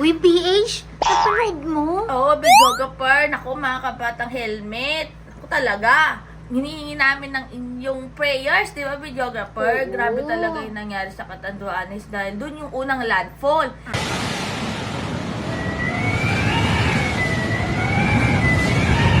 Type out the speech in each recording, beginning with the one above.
Uy, BH, napanood mo? Oo, oh, videographer. Naku, mga kabatang helmet. Naku talaga. Hinihingi namin ng inyong prayers, di ba, videographer? Oo. Grabe talaga yung nangyari sa Catanduanes dahil doon yung unang landfall.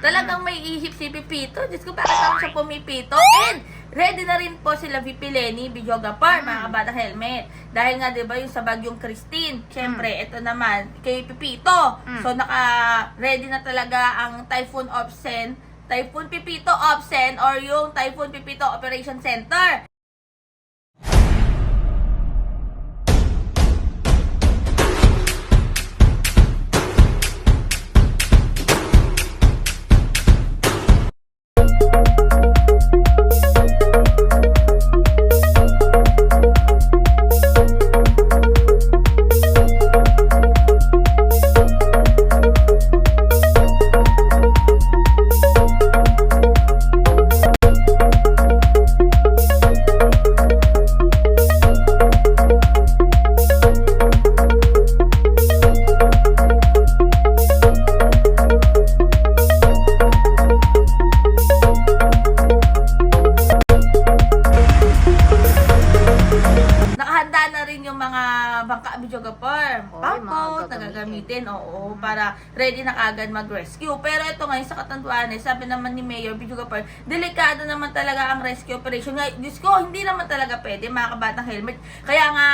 Talagang may ihip si Pipito. Diyos ko, bakit ako siya pumipito? And ready na rin po sila VP Lenny, videographer, mga kabatang helmet. Dahil nga, di ba, yung sa bagyong Christine. Siyempre, ito naman, kay Pipito. Mm. So, naka-ready na talaga ang Typhoon Opsen, Typhoon Pipito Opsen, or yung Typhoon Pipito Operation Center. Bangka videographer. Oo, yung mga out, gagamitin. nagagamitin, oo, para ready na kagad mag-rescue. Pero ito ngayon sa Katanduanes, sabi naman ni Mayor Videographer, delikado naman talaga ang rescue operation. Nga, Diyos ko, hindi naman talaga pwede, mga kabatang helmet. Kaya nga,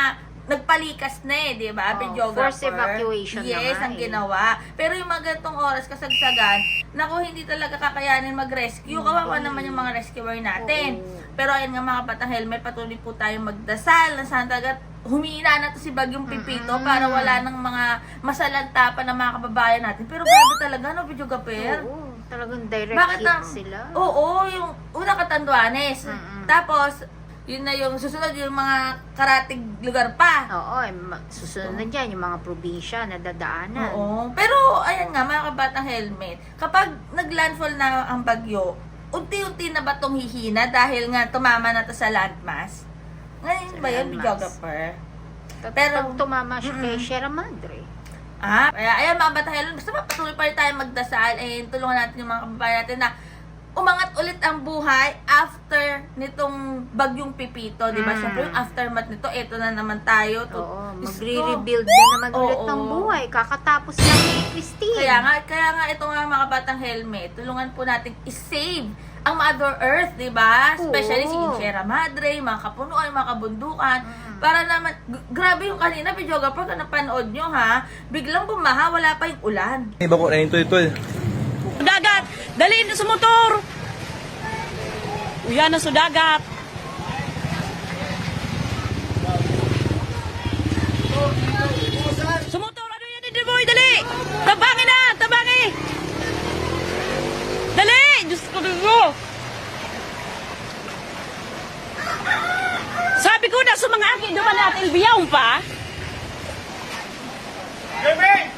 nagpalikas na eh, di ba? Oo, videographer. forced evacuation na Yes, nga ang eh. ginawa. Pero yung mga ganitong oras kasagsagan, naku, hindi talaga kakayanin mag-rescue. Kawawa naman yung mga rescuer natin. Oo. Pero ayun nga mga batang helmet, patuloy po tayong magdasal na sana talaga humina na to si Bagyong Pipito Mm-mm. para wala ng mga masalanta pa ng mga kababayan natin. Pero grabe talaga, no, Video Gaper? Oo, talagang direct Bakit hit na? sila. Oo, yung una katanduanes. Mm-mm. Tapos, yun na yung susunod, yung mga karatig lugar pa. Oo, eh, ma- susunod na dyan yung mga probinsya na dadaanan. Oo. Pero, ayan nga, mga kabatang helmet, kapag naglandfall na ang bagyo, unti-unti na ba itong hihina dahil nga tumama na to sa landmass? Ngayon ba yun, videographer? Pero, Pero- pag tumama siya kay. Sierra Madre. Ah, kaya ayan mga batang helmet, basta patuloy pa rin tayo magdasal, eh, tulungan natin yung mga kababayan natin na umangat ulit ang buhay after nitong bagyong pipito, di ba? Mm. Siyempre, yung aftermath nito, eto na naman tayo. To, Oo, magre-rebuild na naman ulit Oo. ng buhay. Kakatapos lang ni Christine. Kaya nga, kaya nga ito nga mga batang helmet, tulungan po natin i-save ang Mother Earth, di ba? Especially si. Sierra Madre, yung mga kapunuan, mga kabundukan. Mm. Para naman, g- grabe yung kanina, videoga, pag napanood nyo ha, biglang bumaha, wala pa yung ulan. Iba ko na yung tol. Dagat! Dali na sa motor! Uyan na sa dagat! Sa motor! Ano yan? Hindi boy! Dali! Tabangi na! Tabangi! Dali! Diyos! Sabi ko na sa mga akin, duman natin biyaw pa. Jermaine!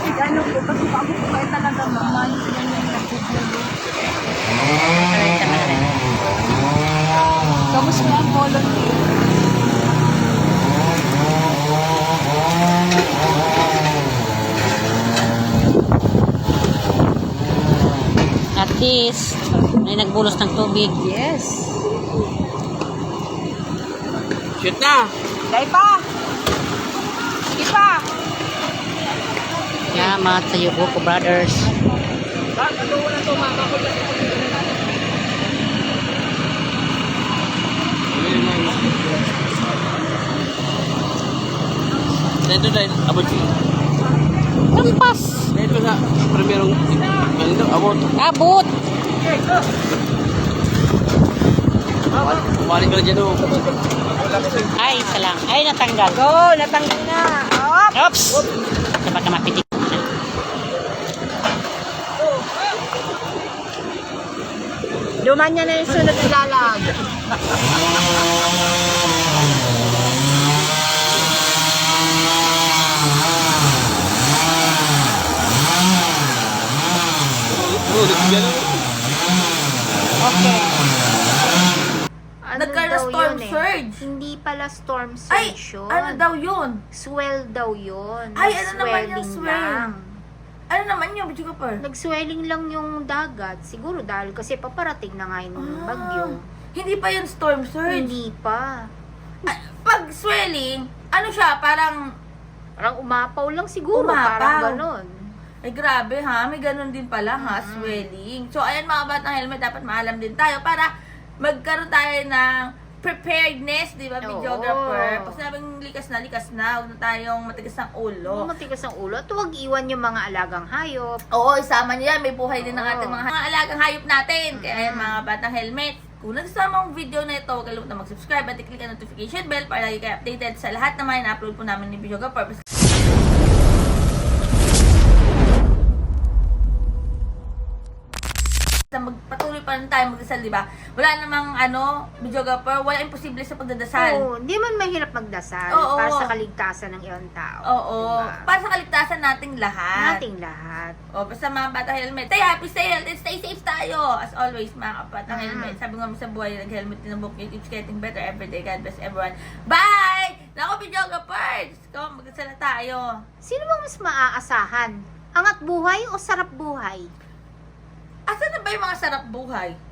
Ano po, kasi ako po kayo talaga mama, yung ganyan na Kamusta ang volunteer? At least, may nagbulos ng tubig. Yes. Shoot na! Dahil pa! Sige pa! Salamat sa iyo ko, brothers. Dito dahil abot. Lampas! Dito sa primerong daw, Abot. Abot! Kumain ka na dyan oh. Ay, isa lang. Ay, natanggal. Go, natanggal na. Op! Oops! Sa baka mapitik Lumanya na yung sunod na lalag. Ulit dyan oh. Okay. Ano Nagkaroon daw storm yun eh? surge. Hindi pala storm Ay, surge yun. ano daw yun? Swell daw yun. Ay, ano naman yung Swelling swell? lang. Ano naman yun, Bidyo ka par? Nag-swelling lang yung dagat. Siguro dahil kasi paparating na nga yung Ah. bagyo. Hindi pa yun storm surge. Hindi pa. Ah, Pag swelling, ano siya, parang, Parang umapaw lang siguro. Umapaw. Parang ganon. ay grabe ha, may ganun din pala ha, swelling. So ayan mga batang helmet, dapat maalam din tayo para magkaroon tayo ng preparedness, di ba, Oo. videographer? Pag sinabing likas na, likas na, huwag na tayong matigas ng ulo. Matigas ang ulo. At huwag iwan yung mga alagang hayop. Oo, isama niya yan. May buhay din ng Oo. ating mga, mga alagang hayop natin. Kaya ayan, mga batang helmet. Kung nagustuhan mo ang video na ito, huwag kalimutan mag-subscribe at i-click ang notification bell para lagi kayo updated sa lahat ng mga na-upload po namin ni Videographer. Na magpatuloy pa rin tayo magdasal, di ba? Wala namang ano, videographer, wala imposible sa pagdadasal. Oo, hindi man mahirap magdasal Oo. para sa kaligtasan ng ibang tao. Oo. Diba? Para sa kaligtasan nating lahat. Nating lahat. O, basta mga bata helmet. Stay happy, stay healthy, stay safe tayo. As always, mga kapatang Mm. helmet. Sabi nga mo sa buhay, nag-helmet din ang book. It keeps getting better every day. God bless everyone. Bye! Naku, videographers! Ikaw, magkasala tayo. Sino bang mas maaasahan? Angat buhay o sarap buhay? Asan na ba yung mga sarap buhay?